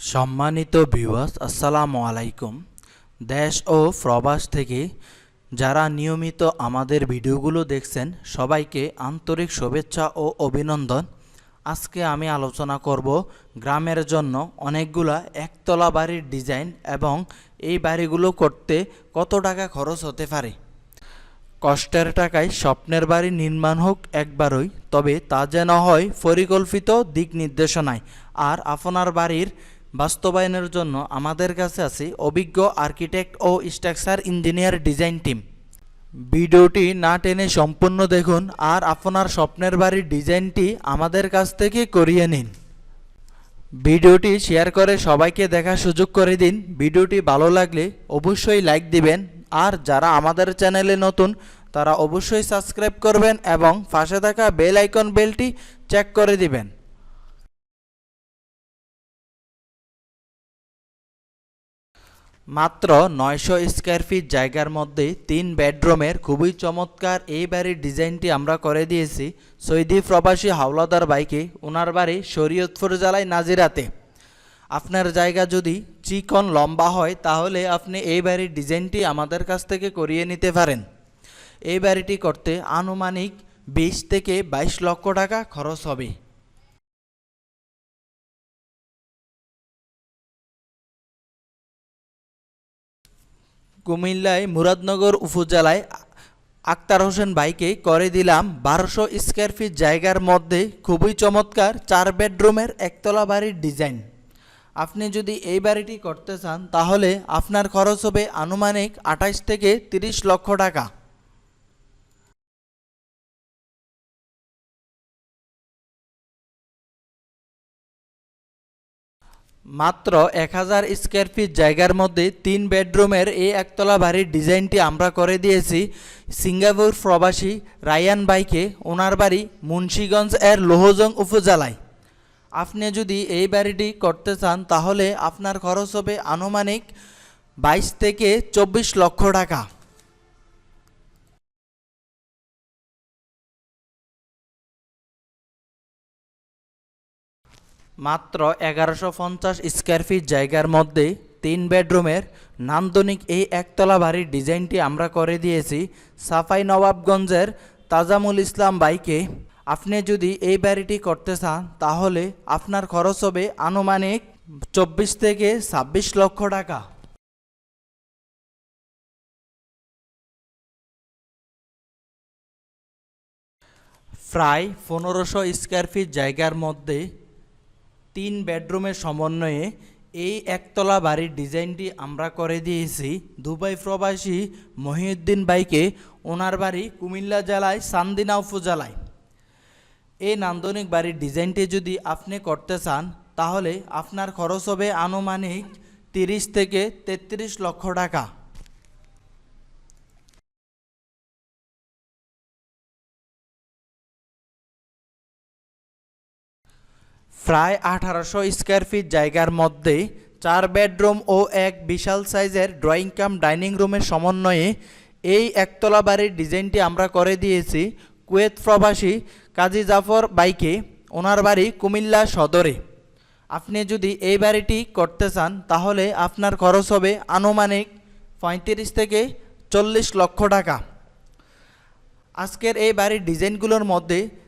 সম্মানিত ভিউয়ার্স আসসালামু আলাইকুম। দেশ ও প্রবাস থেকে যারা নিয়মিত আমাদের ভিডিওগুলো দেখছেন, সবাইকে আন্তরিক শুভেচ্ছা ও অভিনন্দন। আজকে আমি আলোচনা করব গ্রামের জন্য অনেকগুলা একতলা বাড়ির ডিজাইন এবং এই বাড়িগুলো করতে কত টাকা খরচ হতে পারে। কষ্টের টাকায় স্বপ্নের বাড়ি নির্মাণ হোক একবারই, তবে তা যেন হয় পরিকল্পিত দিক নির্দেশনায়। আর আপনার বাড়ির বাস্তবায়নের জন্য আমাদের কাছে আছে অভিজ্ঞ আর্কিটেক্ট ও স্ট্রাকচার ইঞ্জিনিয়ার ডিজাইন টিম। ভিডিওটি না টেনে সম্পূর্ণ দেখুন আর আপনার স্বপ্নের বাড়ির ডিজাইনটি আমাদের কাছ থেকে করিয়ে নিন। ভিডিওটি শেয়ার করে সবাইকে দেখার সুযোগ করে দিন। ভিডিওটি ভালো লাগলে অবশ্যই লাইক দিবেন। আর যারা আমাদের চ্যানেলে নতুন, তারা অবশ্যই সাবস্ক্রাইব করবেন এবং পাশে থাকা বেল আইকন বেলটি চেক করে দিবেন। মাত্র নয়শো স্কোয়ার ফিট জায়গার মধ্যে তিন বেডরুমের খুবই চমৎকার এই বাড়ির ডিজাইনটি আমরা করে দিয়েছি। সৈদি প্রবাসী হাওলাদার বাইকে ওনার বাড়ি শরীয়তপুর জেলায় নাজিরাতে। আপনার জায়গা যদি চিকন লম্বা হয়, তাহলে আপনি এই বাড়ির ডিজাইনটি আমাদের কাছ থেকে করিয়ে নিতে পারেন। এই বাড়িটি করতে আনুমানিক বিশ থেকে বাইশ লক্ষ টাকা খরচ হবে। কুমিল্লায় মুরাদনগর উপজেলায় আক্তার হোসেন ভাইকে করে দিলাম বারোশো স্কোয়ার ফিট জায়গার মধ্যে খুবই চমৎকার চার বেডরুমের একতলা বাড়ির ডিজাইন। আপনি যদি এই বাড়িটি করতে চান, তাহলে আপনার খরচ হবে আনুমানিক আঠাশ থেকে তিরিশ লক্ষ টাকা। মাত্র এক হাজার স্কোয়ার ফিট জায়গার মধ্যে তিন বেডরুমের এই একতলা বাড়ির ডিজাইনটি আমরা করে দিয়েছি। সিঙ্গাপুর প্রবাসী রায়ান বাইকে ওনার বাড়ি মুন্সীগঞ্জ এর লোহজং উপজেলায়। আপনি যদি এই বাড়িটি করতে চান, তাহলে আপনার খরচ হবে আনুমানিক বাইশ থেকে চব্বিশ লক্ষ টাকা। মাত্র এগারোশো পঞ্চাশ স্কোয়ার ফিট জায়গার মধ্যে তিন বেডরুমের নান্দনিক এই একতলা বাড়ির ডিজাইনটি আমরা করে দিয়েছি। সাফাই নবাবগঞ্জের তাজামুল ইসলাম বাইকে আপনি যদি এই বাড়িটি করতে চান, তাহলে আপনার খরচ হবে আনুমানিক চব্বিশ থেকে ছাব্বিশ লক্ষ টাকা। প্রায় পনেরোশো স্কোয়ার ফিট জায়গার মধ্যে তিন বেডরুমের সমন্বয়ে এই একতলা বাড়ির ডিজাইনটি আমরা করে দিয়েছি। দুবাই প্রবাসী মহিউদ্দিন বাইকে ওনার বাড়ি কুমিল্লা জেলায় সান্দিনা উপজেলায়। এই নান্দনিক বাড়ির ডিজাইনটি যদি আপনি করতে চান, তাহলে আপনার খরচ হবে আনুমানিক তিরিশ থেকে তেত্রিশ লক্ষ টাকা। প্রায় আঠারোশো স্কোয়ার ফিট জায়গার মধ্যে চার বেডরুম ও এক বিশাল সাইজের ড্রয়িং কাম ডাইনিং রুমের সমন্বয়ে এই একতলা বাড়ির ডিজাইনটি আমরা করে দিয়েছি কুয়েত প্রবাসী কাজী জাফর বাইকে ওনার বাড়ি কুমিল্লা সদরে। আপনি যদি এই বাড়িটি করতে চান, তাহলে আপনার খরচ হবে আনুমানিক পঁয়ত্রিশ থেকে চল্লিশ লক্ষ টাকা। আজকের এই বাড়ির ডিজাইনগুলোর মধ্যে